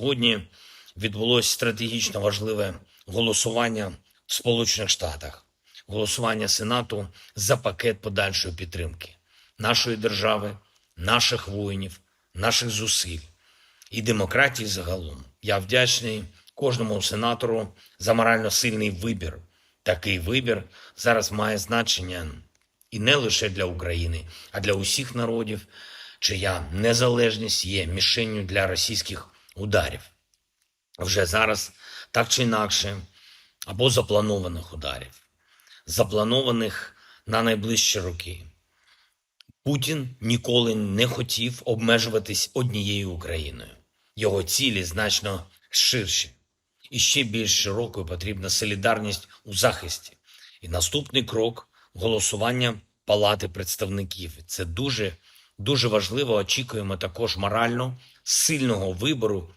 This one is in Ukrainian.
Сьогодні відбулось стратегічно важливе голосування в Сполучених Штатах, голосування Сенату за пакет подальшої підтримки нашої держави, наших воїнів, наших зусиль і демократії загалом. Я вдячний кожному сенатору за морально сильний вибір. Такий вибір зараз має значення і не лише для України, а для усіх народів, чия незалежність є мішенню для російських ударів. Вже зараз так чи інакше, або запланованих ударів, запланованих на найближчі роки. Путін ніколи не хотів обмежуватись однією Україною. Його цілі значно ширші. І ще більш широкою потрібна солідарність у захисті. І наступний крок голосування Палати представників. Це дуже дуже важливо. Очікуємо також морально сильного вибору